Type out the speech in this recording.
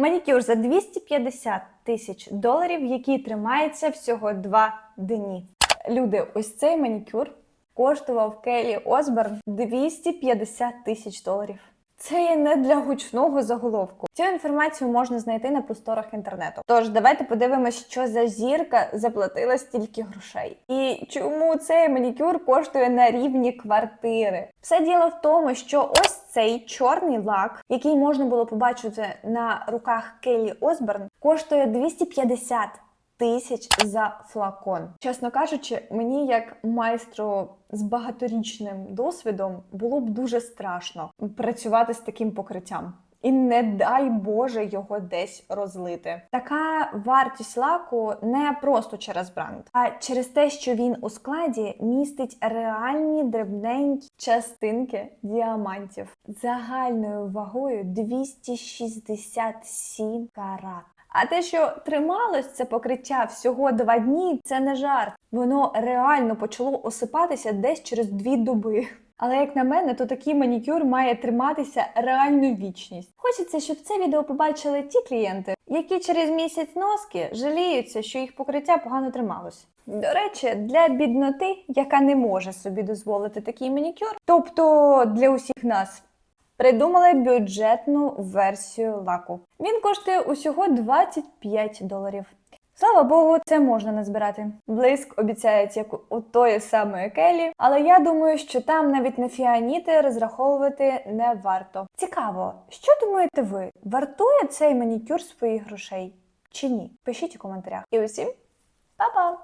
Манікюр за 250 тисяч доларів, який тримається всього два дні. Люди, ось цей манікюр коштував Келі Осборн 250 тисяч доларів. Це є не для гучного заголовку. Цю інформацію можна знайти на просторах інтернету. Тож давайте подивимось, що за зірка заплатила стільки грошей, і чому цей манікюр коштує на рівні квартири. Все діло в тому, що ось цей чорний лак, який можна було побачити на руках Келі Осборн, коштує 250 тисяч за флакон. Чесно кажучи, мені як майстру з багаторічним досвідом було б дуже страшно працювати з таким покриттям. І не дай Боже його десь розлити. Така вартість лаку не просто через бренд, а через те, що він у складі містить реальні дрібненькі частинки діамантів загальною вагою 267 карат. А те, що трималось це покриття всього два дні, це не жарт. Воно реально почало осипатися десь через дві доби. Але як на мене, то такий манікюр має триматися реальну вічність. Хочеться, щоб це відео побачили ті клієнти, які через місяць носки жаліються, що їх покриття погано трималось. До речі, для бідноти, яка не може собі дозволити такий манікюр, тобто для усіх нас, придумали бюджетну версію лаку. Він коштує усього 25 доларів. Слава Богу, це можна назбирати. Блиск обіцяють, як у тої самої Келі, але я думаю, що там навіть на фіаніти розраховувати не варто. Цікаво, що думаєте ви? Вартує цей манікюр своїх грошей чи ні? Пишіть у коментарях. І усім па-па!